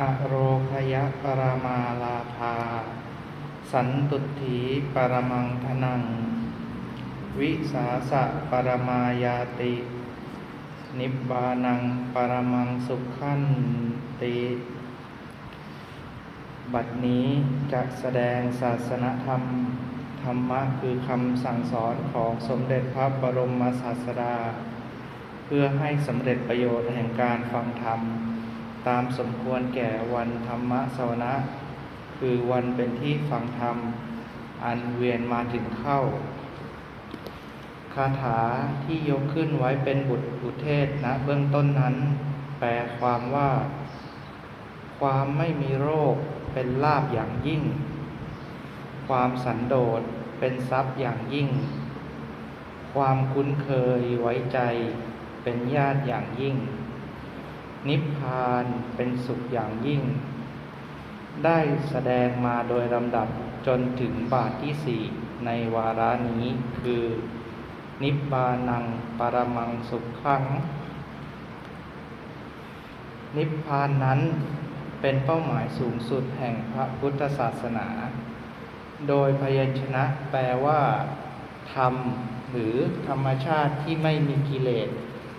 อโรคยะปรมาลาภา สันตุถีปรมังธนัง วิสาสะปรมายาติ นิบบานังปรมังสุขขันติ บัดนี้จะแสดงศาสนธรรม ธรรมะคือคำสั่งสอนของสมเด็จพระบรมศาสดา เพื่อให้สำเร็จประโยชน์แห่งการฟังธรรม ตามสมควรแก่วันธรรมสวนะ คือวันเป็นที่ฟังธรรม อันเวียนมาถึงเข้า คาถาที่ยกขึ้นไว้เป็นบุตรอุเทศนะเบื้องต้นนั้น แปลความว่า ความไม่มีโรคเป็นลาบอย่างยิ่ง ความสันโดษเป็นทรัพย์อย่างยิ่ง ความคุ้นเคยไว้ใจเป็นญาติอย่างยิ่ง นิพพานเป็นสุขอย่างยิ่ง ได้แสดงมาโดยลำดับจนถึงบาทที่สี่ในวาระนี้คือ นิบบานังปรมังสุขขัง นิพพานนั้นเป็นเป้าหมายสูงสุดแห่งพระพุทธศาสนา โดยพยัญชนะแปลว่า ธรรม หรือธรรมชาติที่ไม่มีกิเลส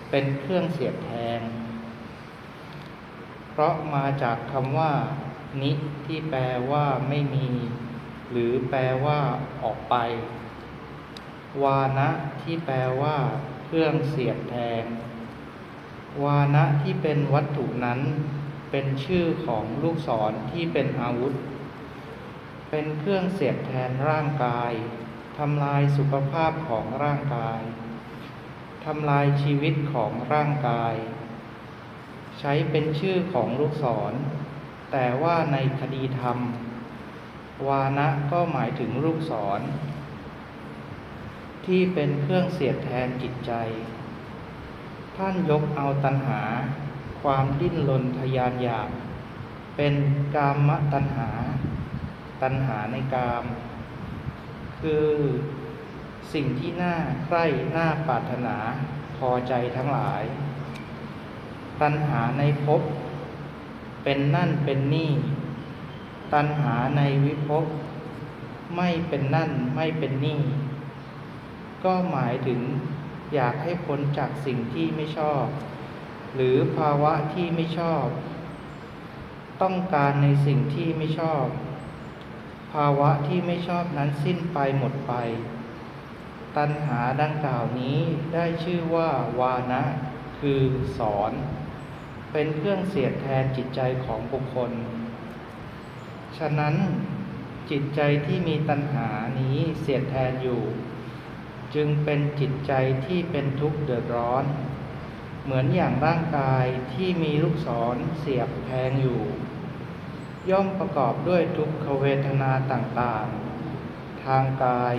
เป็นเครื่องเสียดแทง ราะมาจากคำว่า นิที่แปลว่าไม่มี หรือแปลว่าออกไป วานะที่แปลว่า เครื่องเสียดแทง วานะที่เป็นวัตถุนั้น เป็นชื่อของลูกศรที่เป็นอาวุธ เป็นเครื่องเสียดแทนร่างกายทำลายสุขภาพของร่างกาย ทำลายชีวิตของร่างกาย ใช้เป็นชื่อของลูกศร แต่ว่าในคดีธรรม วานะก็หมายถึงลูกศร ที่เป็นเครื่องเสียดแทนจิตใจ ท่านยกเอาตัณหา ความดิ้นรนทยานอยาก เป็นกามตัณหา ตัณหาในกาม คือสิ่งที่น่าใคร่น่าปรารถนาพอใจทั้งหลาย ตัณหาในภพเป็นนั่นเป็นนี่ ตัณหาในวิภพไม่เป็นนั่นไม่เป็นนี่ ก็หมายถึงอยากให้พ้นจากสิ่งที่ไม่ชอบ หรือภาวะที่ไม่ชอบ ต้องการในสิ่งที่ไม่ชอบ ภาวะที่ไม่ชอบนั้นสิ้นไปหมดไป ตัณหาดังกล่าวนี้ได้ชื่อว่าวานะ คือสอน เป็นเครื่องเสียดแทนจิตใจของบุคคล ฉะนั้นจิตใจที่มีตัณหานี้เสียดแทนอยู่ จึงเป็นจิตใจที่เป็นทุกข์เดือดร้อน เหมือนอย่างร่างกายที่มีลูกศรเสียบแทงอยู่ ย่อมประกอบด้วยทุกขเวทนาต่างๆ ทางกาย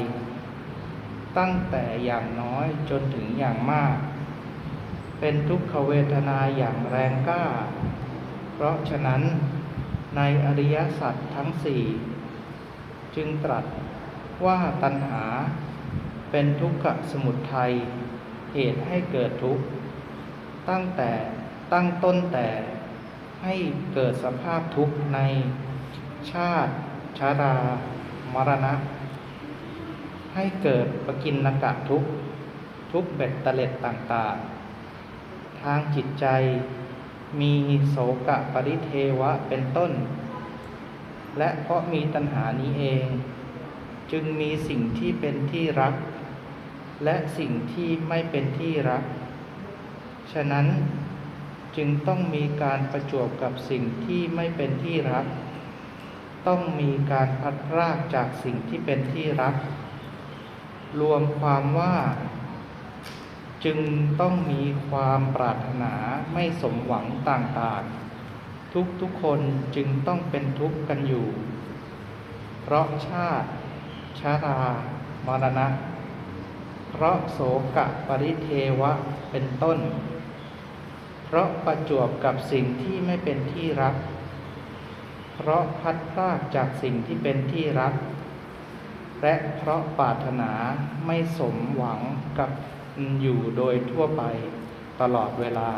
ตั้งแต่อย่างน้อยจนถึงอย่างมาก เป็นทุกขเวทนาอย่างแรงกล้า เพราะฉะนั้นในอริยสัจทั้งสี่จึงตรัสว่าตัณหาเป็นทุกขสมุทัยเหตุให้เกิดทุกข์ ตั้งแต่ตั้งต้นแต่ให้เกิดสภาพทุกข์ในชาติชารามรณะ ให้เกิดปกินนกะทุกข์ทุกเบ็ดตะเล็ดต่างๆ ทางจิตใจ มีโสกะปริเทวะเป็นต้น และเพราะมีตัณหานี้เอง จึงมีสิ่งที่เป็นที่รัก และสิ่งที่ไม่เป็นที่รัก ฉะนั้นจึงต้องมีการประจวบกับสิ่งที่ไม่เป็นที่รัก ต้องมีการพัดรากจากสิ่งที่เป็นที่รัก รวมความว่า จึงต้องมีความปรารถนาไม่สมหวังต่างๆ ทุกๆคนจึงต้องเป็นทุกข์กันอยู่ เพราะชาติชารามรณะ เพราะโสกะปริเทวะเป็นต้น เพราะประจวบกับสิ่งที่ไม่เป็นที่รัก เพราะพัดพรากจากสิ่งที่เป็นที่รัก และเพราะปรารถนาไม่สมหวังกับ อยู่โดยทั่วไปตลอดเวลา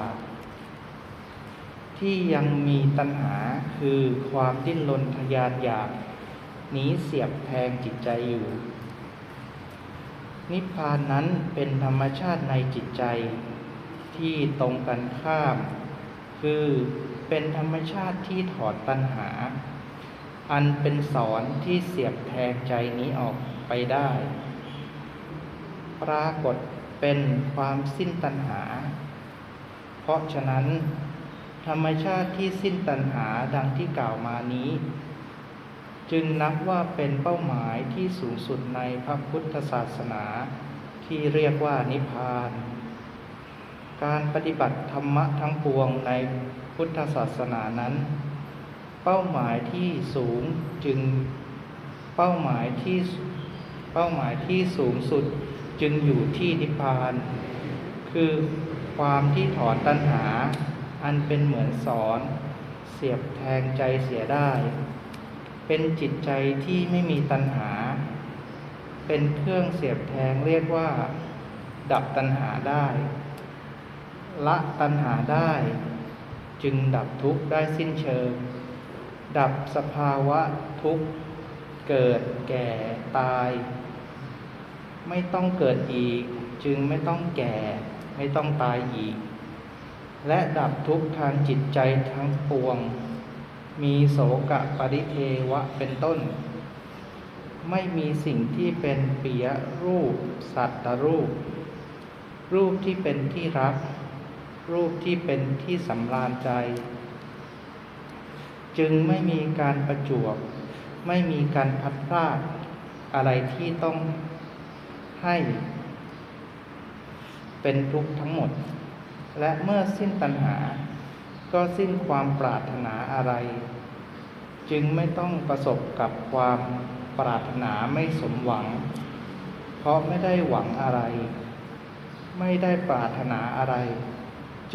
ที่ยังมีตัณหาคือความดิ้นรนทยานอยาก นีเสียบแทงจิตใจอยู่ นิพพานนั้นเป็นธรรมชาติในจิตใจ ที่ตรงกันข้าม คือเป็นธรรมชาติที่ถอดตัณหา อันเป็นสอนที่เสียบแทงใจนี้ออกไปได้ ปรากฏ เป็นความสิ้นตัณหา เพราะฉะนั้น ธรรมชาติที่สิ้นตัณหาดังที่กล่าวมานี้ จึงนับว่าเป็นเป้าหมายที่สูงสุดในพระพุทธศาสนา ที่เรียกว่านิพพาน การปฏิบัติธรรมะทั้งปวงในพุทธศาสนานั้น เป้าหมายที่สูงจึงเป้าหมายที่เป้าหมายที่สูงสุด จึงอยู่ที่นิพพาน คือความที่ถอนตัณหา อันเป็นเหมือนสอนเสียบแทงใจเสียได้ เป็นจิตใจที่ไม่มีตัณหา เป็นเครื่องเสียบแทงเรียกว่า ดับตัณหาได้ ละตัณหาได้ จึงดับทุกข์ได้สิ้นเชิง ดับสภาวะทุกข์ เกิดแก่ตาย ไม่ต้องเกิดอีก จึงไม่ต้องแก่ ไม่ต้องตายอีก และดับทุกข์ทางจิตใจทั้งปวง มีโสกะปริเทวะเป็นต้น ไม่มีสิ่งที่เป็นเปียรูป สัตตรูป รูปที่เป็นที่รัก รูปที่เป็นที่สำราญใจ จึงไม่มีการประจวบ ไม่มีการพัดพลาดอะไรที่ต้อง ให้ เป็นทุกข์ทั้งหมด และเมื่อสิ้นตัณหา ก็สิ้นความปรารถนาอะไร จึงไม่ต้องประสบกับความปรารถนาไม่สมหวัง เพราะไม่ได้หวังอะไร ไม่ได้ปรารถนาอะไร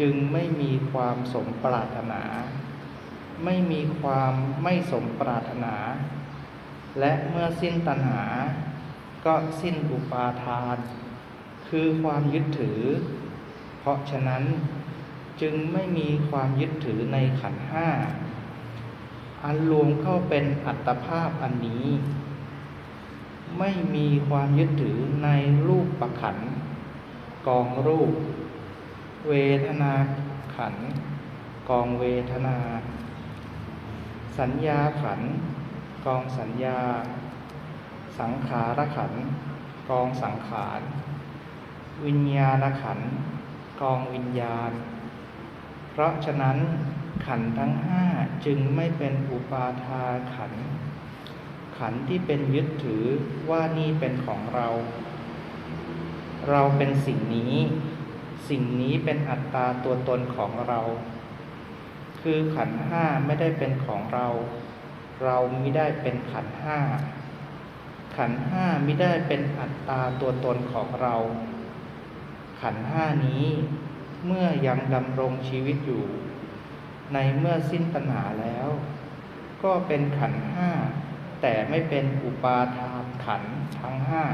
จึงไม่มีความสมปรารถนา ไม่มีความไม่สมปรารถนา และเมื่อสิ้นตัณหา ก็สิ้นอุปาทาน คือความยึดถือ เพราะฉะนั้นจึงไม่มีความยึดถือในขันห้า อันรวมเข้าเป็นอัตภาพอันนี้ ไม่มีความยึดถือในรูปประขัน กองรูป เวทนาขัน กองเวทนา สัญญาขัน กองสัญญา สังขารขันกองสังขาร วิญญาณขันกองวิญญาณ เพราะฉะนั้นขันทั้งห้าจึงไม่เป็นอุปาทาขัน ขันที่เป็นยึดถือว่านี่เป็นของเรา เราเป็นสิ่งนี้ สิ่งนี้เป็นอัตตาตัวตนของเรา คือขันห้าไม่ได้เป็นของเรา เราไม่ได้เป็นขันห้า ขันห้าไม่ได้เป็นอัตตาตัวตนของเรา ขันห้านี้เมื่อยังดำรงชีวิตอยู่ ในเมื่อสิ้นปัญหาแล้ว ก็เป็นขันห้าแต่ไม่เป็นอุปาทานขันทั้งห้า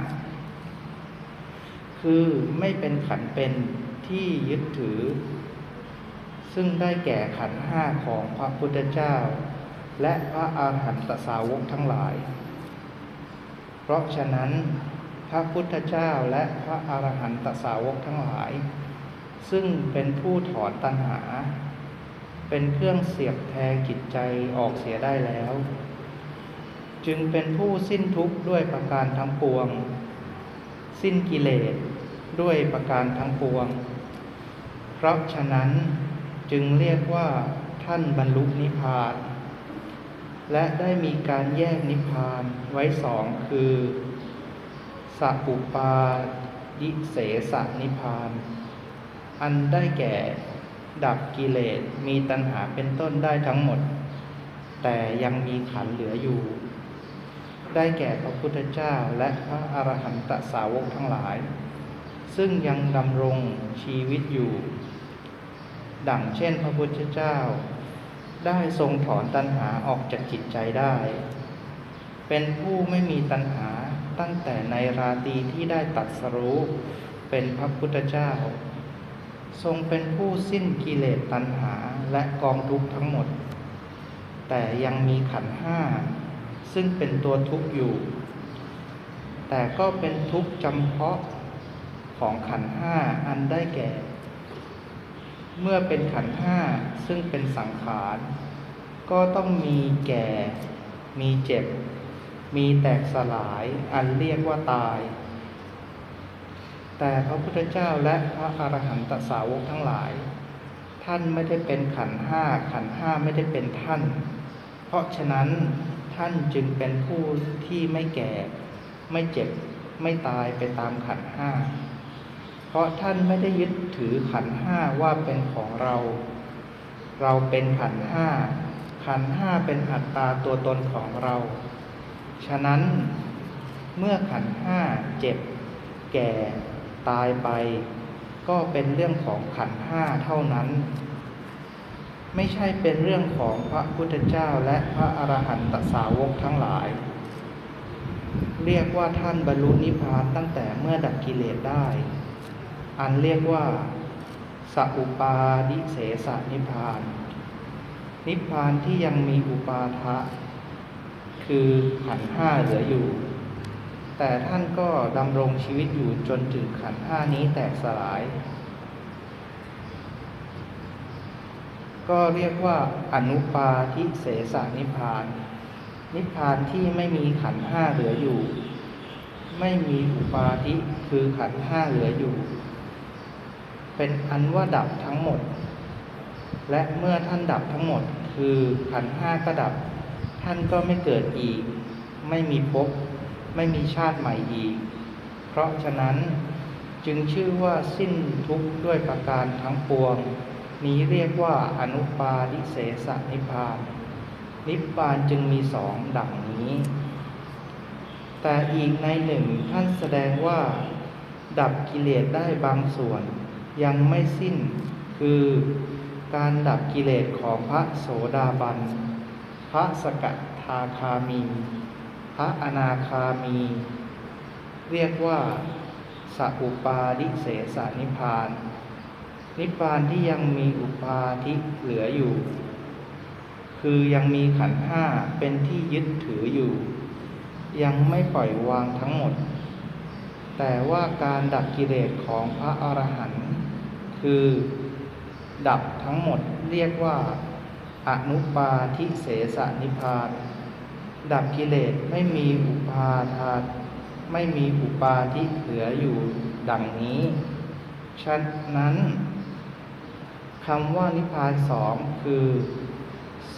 คือไม่เป็นขันเป็นที่ยึดถือ ซึ่งได้แก่ขันห้าของพระพุทธเจ้า และพระอาหารหันตสาวกทั้งหลาย เพราะฉะนั้นพระพุทธเจ้าและพระอรหันตสาวกทั้งหลาย ซึ่งเป็นผู้ถอนตัณหา เป็นเครื่องเสียบแทงจิตใจออกเสียได้แล้ว จึงเป็นผู้สิ้นทุกข์ด้วยประการทั้งปวง สิ้นกิเลสด้วยประการทั้งปวง เพราะฉะนั้นจึงเรียกว่าท่านบรรลุนิพพาน และได้มีการแยกนิพพานไว้สองคือสัปุปาดิเสสนิพพาน อันได้แก่ดับกิเลสมีตัณหาเป็นต้นได้ทั้งหมด แต่ยังมีขันเหลืออยู่ ได้แก่พระพุทธเจ้าและพระอรหันตสาวกทั้งหลาย ซึ่งยังดำรงชีวิตอยู่ ดังเช่นพระพุทธเจ้า ได้ทรงถอนตัณหาออกจากจิตใจได้ เป็นผู้ไม่มีตัณหาตั้งแต่ในราตรีที่ได้ตัดสรู้เป็นพระพุทธเจ้า ทรงเป็นผู้สิ้นกิเลสตัณหาและกองทุกข์ทั้งหมด แต่ยังมีขันห้า ซึ่งเป็นตัวทุกข์อยู่ แต่ก็เป็นทุกข์จำเพาะของขันห้าอันได้แก่ เมื่อเป็นขันห้าซึ่งเป็นสังขาร ก็ต้องมีแก่ มีเจ็บ มีแตกสลายอันเรียกว่าตาย แต่พระพุทธเจ้าและพระอรหันตสาวกทั้งหลาย ท่านไม่ได้เป็นขันห้าขันห้าไม่ได้เป็นท่าน เพราะฉะนั้นท่านจึงเป็นผู้ที่ไม่แก่ ไม่เจ็บ ไม่ตายไปตามขันห้า ราะท่านไม่ได้ยึดถือขันห้าว่าเป็นของเรา เราเป็นขันห้า ขันห้าเป็นอัตตาตัวตนของเรา ฉะนั้นเมื่อขันห้าเจ็บ แก่ตายไป ก็เป็นเรื่องของขันห้าเท่านั้น ไม่ใช่เป็นเรื่องของพระพุทธเจ้าและพระอรหันตสาวกทั้งหลาย เรียกว่าท่านบรรลุนิพพานตั้งแต่เมื่อดับกิเลสได้ อันเรียกว่าสัอุปาดิเสสนิพาน นิพานที่ยังมีอุปาทะ คือขันธ์ห้าเหลืออยู่ แต่ท่านก็ดำรงชีวิตอยู่จนถึงขันธ์ห้านี้แตกสลาย ก็เรียกว่าอนุปาทิเสสนิพาน นิพพานที่ไม่มีขันธ์ห้าเหลืออยู่ ไม่มีอุปาทิคือขันธ์ห้าเหลืออยู่ เป็นอันว่าดับทั้งหมด และเมื่อท่านดับทั้งหมด คือขันห้าก็ดับ ท่านก็ไม่เกิดอีก ไม่มีภพไม่มีชาติใหม่อีก เพราะฉะนั้นจึงชื่อว่าสิ้นทุกข์ด้วยประการทั้งปวง นี้เรียกว่าอนุปาทิเสสนิพาน นิพพานจึงมีสองดังนี้ แต่อีกในหนึ่งท่านแสดงว่า ดับกิเลสได้บางส่วน ยังไม่สิ้น คือการดับกิเลสของพระโสดาบัน พระสกทาคามี พระอนาคามี เรียกว่าสัอุปาดิเสสนิพาน นิพานที่ยังมีอุปาทิเหลืออยู่ คือยังมีขันห้าเป็นที่ยึดถืออยู่ ยังไม่ปล่อยวางทั้งหมด แต่ว่าการดับกิเลสของพระอรหันต์ คือดับทั้งหมดเรียกว่า อนุปาทิเสสนิพานดับกิเลสไม่มีอุปาทานไม่มีอุปาทิเหลืออยู่ดังนี้ ฉะนั้นคำว่านิพพานสองคือ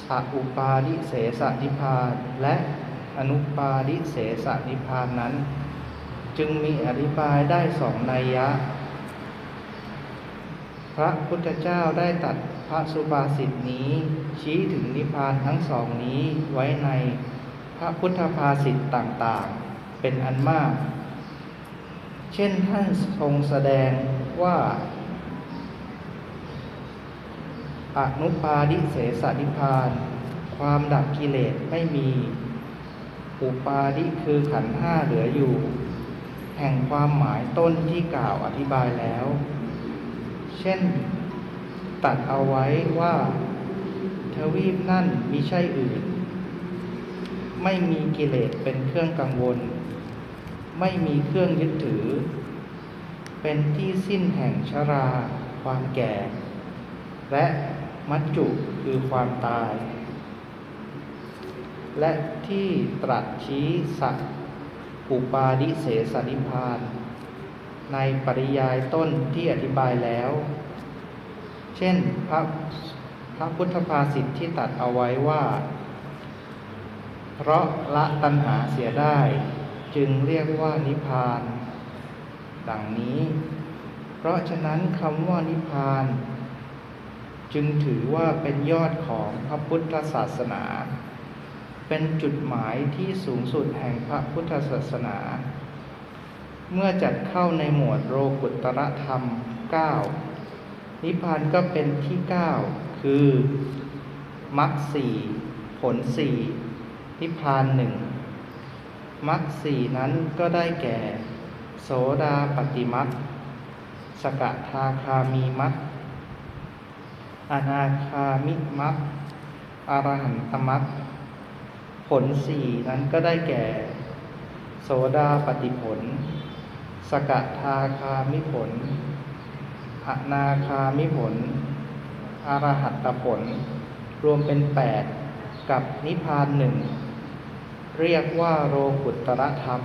สัอุปาทิเสสนิพานและอนุปาทิเสสนิพพานนั้น จึงมีอธิบายได้สองนัยยะ พระพุทธเจ้าได้ตัดพระสุภาษิตนี้ ชี้ถึงนิพพานทั้งสองนี้ไว้ในพระพุทธภาษิตต่างๆ เป็นอันมาก เช่นท่านทรงแสดงว่าอนุปาดิเสสนิพพาน ความดับกิเลสไม่มี อุปาดิคือขันธ์ห้าเหลืออยู่ แห่งความหมายต้นที่กล่าวอธิบายแล้ว เช่น ตัดเอาไว้ว่าทวีปนั่นมิใช่อื่น ไม่มีกิเลสเป็นเครื่องกังวล ไม่มีเครื่องยึดถือ เป็นที่สิ้นแห่งชรา ความแก่ และมัจจุคือความตาย และที่ตรัสชี้สัตอุปาดิเสสนิพาน ในปริยายต้นที่อธิบายแล้ว เช่นพระพระพุทธภาษิตที่ตัดเอาไว้ว่า เพราะละตัณหาเสียได้ จึงเรียกว่านิพพาน ดังนี้ เพราะฉะนั้นคำว่านิพพาน จึงถือว่าเป็นยอดของพระพุทธศาสนา เป็นจุดหมายที่สูงสุดแห่งพระพุทธศาสนา เมื่อจัดเข้าในหมวดโลกุตตรธรรม 9 นิพพานก็เป็นที่ 9 คือมรรคสี่ผลสี่นิพพานหนึ่งมรรคสี่นั้นก็ได้แก่ โสดาปฏิมรรคสกทาคามีมรรคอนาคามิมรรคอรหันตมรรคผลสี่นั้นก็ได้แก่ โสดาปฏิผล สกทาคามิผล อนาคามิผล อรหัตตผล รวมเป็นแปดกับนิพพานหนึ่ง เรียกว่าโลกุตรธรรม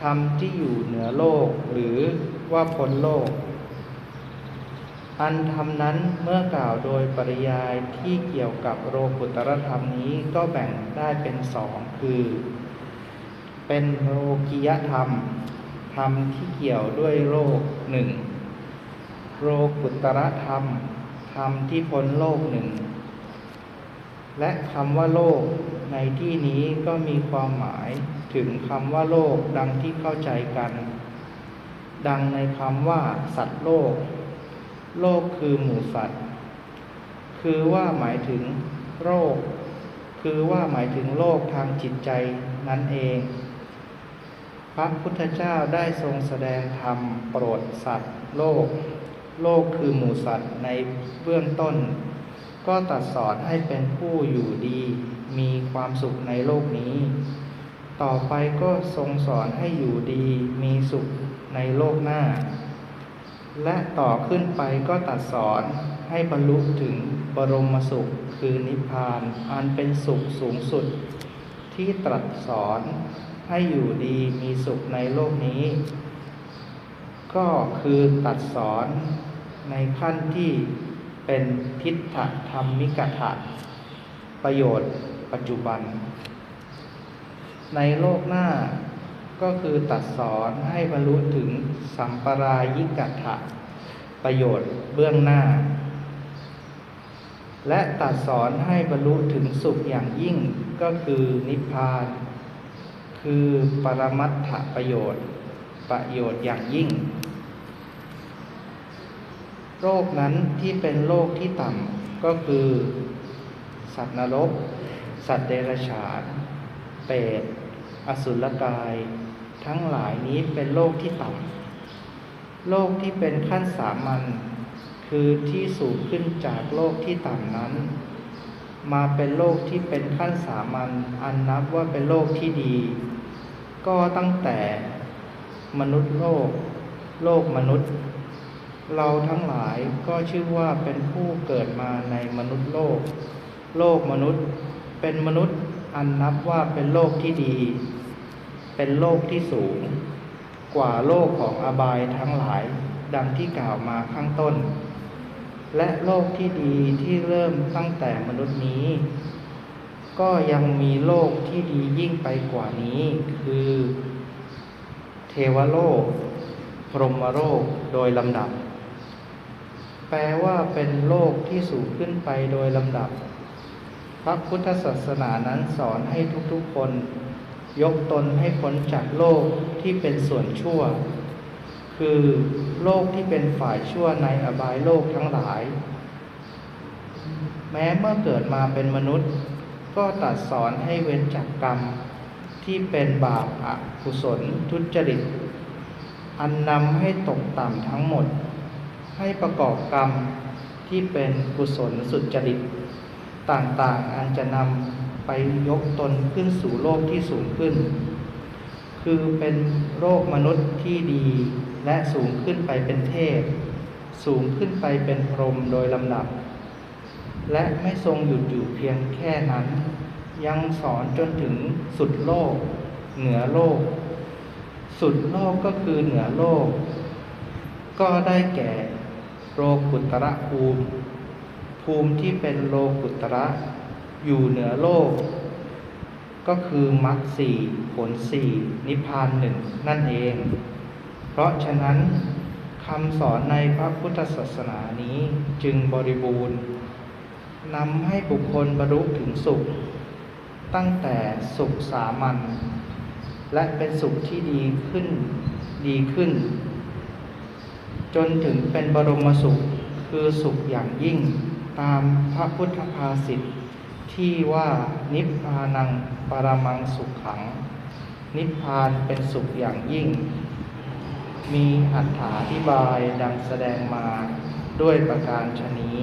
ธรรมที่อยู่เหนือโลกหรือว่าพ้นโลก อันธรรมนั้นเมื่อกล่าวโดยปริยายที่เกี่ยวกับโลกุตรธรรมนี้ก็แบ่งได้เป็นสองคือ เป็นโลกิยธรรม รมที่เกี่ยวด้วยโลกหนึ่งโลกุตตรธรรม ธรรมที่พ้นโลกหนึ่ง และคำว่าโลกในที่นี้ก็มีความหมายถึงคำว่าโลกดังที่เข้าใจกัน ดังในคำว่า สัตว์โลก โลกคือหมู่สัตว์ คือว่าหมายถึงโรค คือว่าหมายถึงโลกทางจิตใจนั่นเอง ระพุทธเจ้าได้ทรงแสดงธรรมโปรดสัตว์ โลก โลกคือหมู่สัตว์ในเบื้องต้น ก็ตรัสสอนให้เป็นผู้อยู่ดี มีความสุขในโลกนี้ ต่อไปก็ทรงสอนให้อยู่ดี มีสุขในโลกหน้า และต่อขึ้นไปก็ตรัสสอนให้บรรลุถึงบรมสุขคือนิพพาน อันเป็นสุขสูงสุดที่ตรัสสอน ให้อยู่ดีมีสุขในโลกนี้ ก็คือตรัสสอนในขั้นที่เป็นทิฏฐธรรมิกถะประโยชน์ปัจจุบัน ในโลกหน้าก็คือตรัสสอนให้บรรลุถึงสัมปรายิกถะประโยชน์เบื้องหน้า และตรัสสอนให้บรรลุถึงสุขอย่างยิ่งก็คือนิพพาน คือปรมัตถประโยชน์ ประโยชน์อย่างยิ่ง โรคนั้นที่เป็นโรคที่ต่ำก็คือ สัตว์นรก สัตว์เดรัจฉานเปรตอสุรกาย ทั้งหลายนี้เป็นโรคที่ต่ำโรคที่เป็นขั้นสามัญคือที่สูงขึ้นจากโลกที่ต่ำนั้น มาเป็นโลกที่เป็นขั้นสามัญอันนับว่าเป็นโลกที่ดี ก็ตั้งแต่มนุษย์โลก โลกมนุษย์ เราทั้งหลายก็ชื่อว่าเป็นผู้เกิดมาในมนุษย์โลก โลกมนุษย์เป็นมนุษย์อันนับว่าเป็นโลกที่ดี เป็นโลกที่สูง กว่าโลกของอบายทั้งหลายดังที่กล่าวมาข้างต้น และโลกที่ดีที่เริ่มตั้งแต่มนุษย์นี้ ก็ยังมีโลกที่ดียิ่งไปกว่านี้ คือ เทวโลก พรหมโลกโดยลำดับ แปลว่าเป็นโลกที่สูงขึ้นไปโดยลำดับ พระพุทธศาสนานั้นสอนให้ทุกๆคน ยกตนให้พ้นจากโลกที่เป็นส่วนชั่ว คือโลกที่เป็นฝ่ายชั่วในอบายโลกทั้งหลาย แม้เมื่อเกิดมาเป็นมนุษย์ ก็ตรัสสอนให้เว้นจากกรรมที่เป็นบาปอกุศลทุจริต อันนำให้ตกต่ำทั้งหมด ให้ประกอบกรรมที่เป็นกุศลสุจริต ต่างๆ อันจะนำไปยกตนขึ้นสู่โลกที่สูงขึ้น คือเป็นโลกมนุษย์ที่ดีและสูงขึ้นไปเป็นเทพ สูงขึ้นไปเป็นพรหมโดยลำดับ และไม่ทรงหยุดอยู่เพียงแค่นั้น ยังสอนจนถึงสุดโลก เหนือโลก สุดโลกก็คือเหนือโลก ก็ได้แก่โลกุตระภูมิ ภูมิที่เป็นโลกุตระอยู่เหนือโลก ก็คือมรรคสี่ผลสี่นิพพานหนึ่งนั่นเอง เพราะฉะนั้นคำสอนในพระพุทธศาสนานี้จึงบริบูรณ์ นำให้บุคคลบรรลุถึงสุข ตั้งแต่สุขสามัญและเป็นสุขที่ดีขึ้นดีขึ้น จนถึงเป็นบรมสุขคือสุขอย่างยิ่งตามพระพุทธภาษิตที่ว่านิพพานังปรมังสุขขัง นิพพานเป็นสุขอย่างยิ่ง มีอัถาธิบายดังแสดงมาด้วยประการชนี้